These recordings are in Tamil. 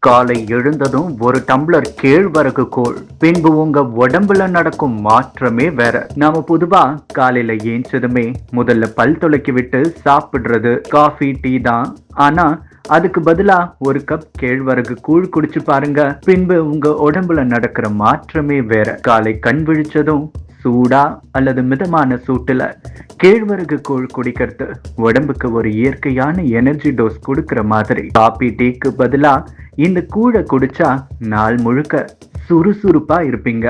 காலை எழுந்ததும் ஒரு டம்ளர் கேழ்வரகு கூழ் பின்பு உங்க உடம்புல நடக்கும் மாற்றமே வேற. நாம பொதுவா காலையில ஏஞ்சதுமே முதல்ல பல் துளக்கி விட்டு சாப்பிடுறது காஃபி டீ தான். ஆனா அதுக்கு பதிலா ஒரு கப் கேழ்வரகு கூழ் குடிச்சு பாருங்க. பின்பு உங்க உடம்புல நடக்கிற மாற்றமே வேற. காலை கண் விழிச்சதும் சூடா அல்லது மிதமான சூட்டுல கேழ்வரகு கூழ் குடிக்கிறது. உடம்புக்கு ஒரு இயற்கையான எனர்ஜி டோஸ் கொடுக்குற மாதிரி. காபி டீக்கு பதிலா இந்த கூழை குடிச்சா நாள் முழுக்க சுறுசுறுப்பா இருப்பீங்க.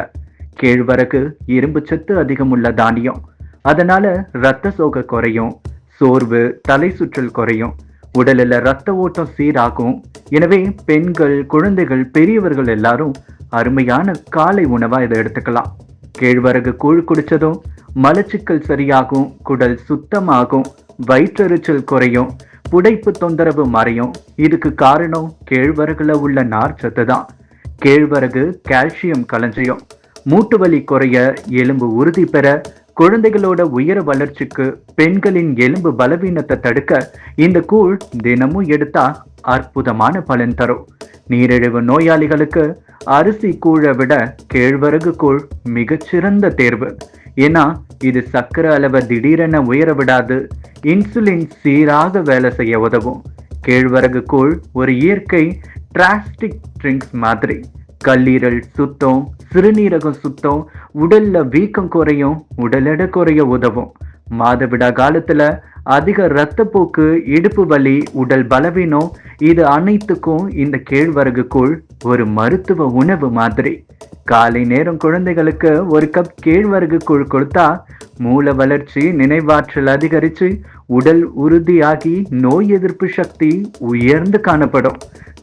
கேழ்வரகு இரும்பு சத்து அதிகமுள்ள தானியம். அதனால ரத்த சோகை குறையும். சோர்வு தலை சுற்றல் குறையும். உடலில் ரத்த ஓட்டம் சீராகும். எனவே பெண்கள் குழந்தைகள் பெரியவர்கள் எல்லாரும் அருமையான காலை உணவா இதை எடுத்துக்கலாம். கேழ்வரகு கூழ் குடிச்சதும் மலச்சிக்கல் சரியாகும் குடல் சுத்தமாகும் வயிற்றெரிச்சல் குறையும் புடைப்பு தொந்தரவு மறையும். இதுக்கு காரணம் கேழ்வரகுல உள்ள நார்ச்சத்து தான் கேழ்வரகு கால்சியம் களஞ்சியம் மூட்டு வலி குறைய எலும்பு உறுதி பெற குழந்தைகளோட உயர வளர்ச்சிக்கு பெண்களின் எலும்பு பலவீனத்தை தடுக்க இந்த கூழ் தினமும் எடுத்தா அற்புதமான பலன் தரும். நீரிழிவு நோயாளிகளுக்கு அரிசி கூழை விட கேழ்வரகு கூழ் மிகச்சிறந்த தேர்வு. ஏன்னா இது சர்க்கரை அளவை திடீரென உயர விடாது இன்சுலின் சீராக வேலை செய்ய உதவும். கேழ்வரகு கூழ் ஒரு இயற்கை டிராஸ்டிக் ட்ரிங்க்ஸ் மாதிரி. கல்லீரல் சுத்தம் சிறுநீரகம் சுத்தம் உடல்ல வீக்கம் குறையும் உடல் எடை குறைய உதவும். மாதவிடா காலத்துல அதிக இரத்தப்போக்கு இடுப்பு வலி உடல் பலவீனம் இது அனைத்துக்கும் இந்த கேழ்வரகு கூழ் ஒரு மருத்துவ உணவு மாதிரி. காலை நேரம் குழந்தைகளுக்கு ஒரு கப் கேழ்வரகு கூழ் கொடுத்தா மூல வளர்ச்சி நினைவாற்றல் அதிகரிச்சு உடல் உறுதியாகி நோய் எதிர்ப்பு சக்தி உயர்ந்து காணப்படும்.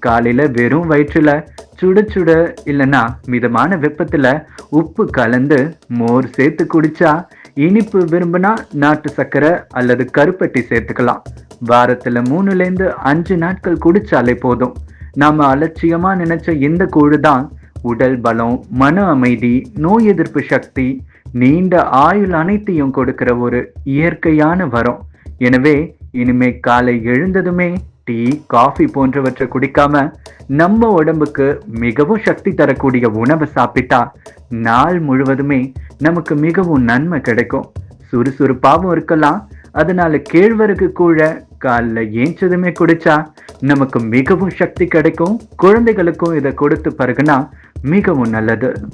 காலையில வெறும் வயிற்றுல சுட சுட இல்லைன்னா மிதமான வெப்பத்துல உப்பு கலந்து மோர் சேர்த்து குடிச்சா இனிப்பு விரும்பினா நாட்டு சர்க்கரை அல்லது கருப்பட்டி சேர்த்துக்கலாம். வாரத்துல மூணுலேருந்து அஞ்சு நாட்கள் குடிச்சாலே போதும். நாம அலட்சியமா நினைச்ச இந்த கூழு தான் உடல் பலம் மன அமைதி நோய் எதிர்ப்பு சக்தி நீண்ட ஆயுள் அனைத்தையும் கொடுக்கிற ஒரு இயற்கையான வரம். எனவே இனிமே காலை எழுந்ததுமே டீ காஃபி போன்றவற்றை குடிக்காம நம்ம உடம்புக்கு மிகவும் சக்தி தரக்கூடிய உணவை சாப்பிட்டா நாள் முழுவதுமே நமக்கு மிகவும் நன்மை கிடைக்கும். சுறுசுறுப்பாகவும் இருக்கலாம். அதனால கேழ்வரகு கூழ காலைல ஏஞ்சதுமே குடிச்சா நமக்கு மிகவும் சக்தி கிடைக்கும். குழந்தைகளுக்கும் இதை கொடுத்து பருகுனா மிகவும் நல்லது.